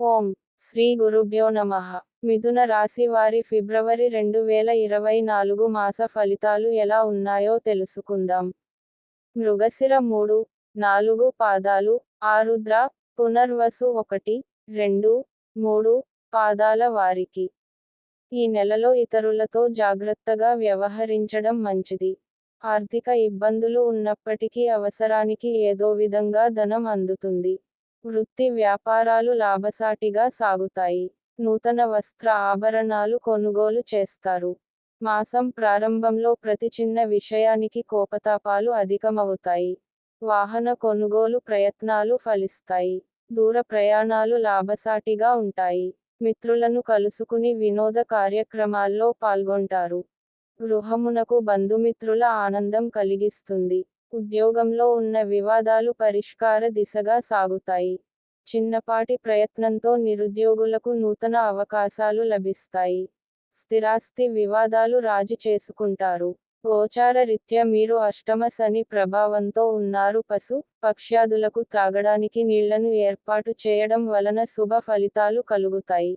ఓం శ్రీ గురుభ్యో నమ. మిథున రాశి వారి ఫిబ్రవరి రెండు వేల ఇరవై నాలుగు మాస ఫలితాలు ఎలా ఉన్నాయో తెలుసుకుందాం. మృగశిర మూడు నాలుగు పాదాలు ఆరుద్ర పునర్వసు ఒకటి రెండు మూడు పాదాల వారికి. ఈ నెలలో ఇతరులతో జాగ్రత్తగా వ్యవహరించడం మంచిది. ఆర్థిక ఇబ్బందులు ఉన్నప్పటికీ అవసరానికి ఏదో విధంగా ధనం అందుతుంది. వృత్తి వ్యాపారాలు లాభసాటిగా సాగుతాయి. నూతన వస్త్ర ఆభరణాలు కొనుగోలు చేస్తారు. మాసం ప్రారంభంలో ప్రతి చిన్న విషయానికి కోపతాపాలు అధికమవుతాయి. వాహన కొనుగోలు ప్రయత్నాలు ఫలిస్తాయి. దూర ప్రయాణాలు లాభసాటిగా ఉంటాయి. మిత్రులను కలుసుకుని వినోద కార్యక్రమాల్లో పాల్గొంటారు. గృహమునకు బంధుమిత్రుల ఆనందం కలిగిస్తుంది. ఉద్యోగంలో ఉన్న వివాదాలు పరిష్కార దిశగా సాగుతాయి. చిన్నపాటి ప్రయత్నంతో నిరుద్యోగులకు నూతన అవకాశాలు లభిస్తాయి. స్థిరాస్తి వివాదాలు రాజీ చేసుకుంటారు. గోచార రీత్యా మీరు అష్టమ శని ప్రభావంతో ఉన్నారు పశు పక్ష్యాదులకు త్రాగడానికి నీళ్ళను ఏర్పాటు చేయడం వలన శుభ ఫలితాలు కలుగుతాయి.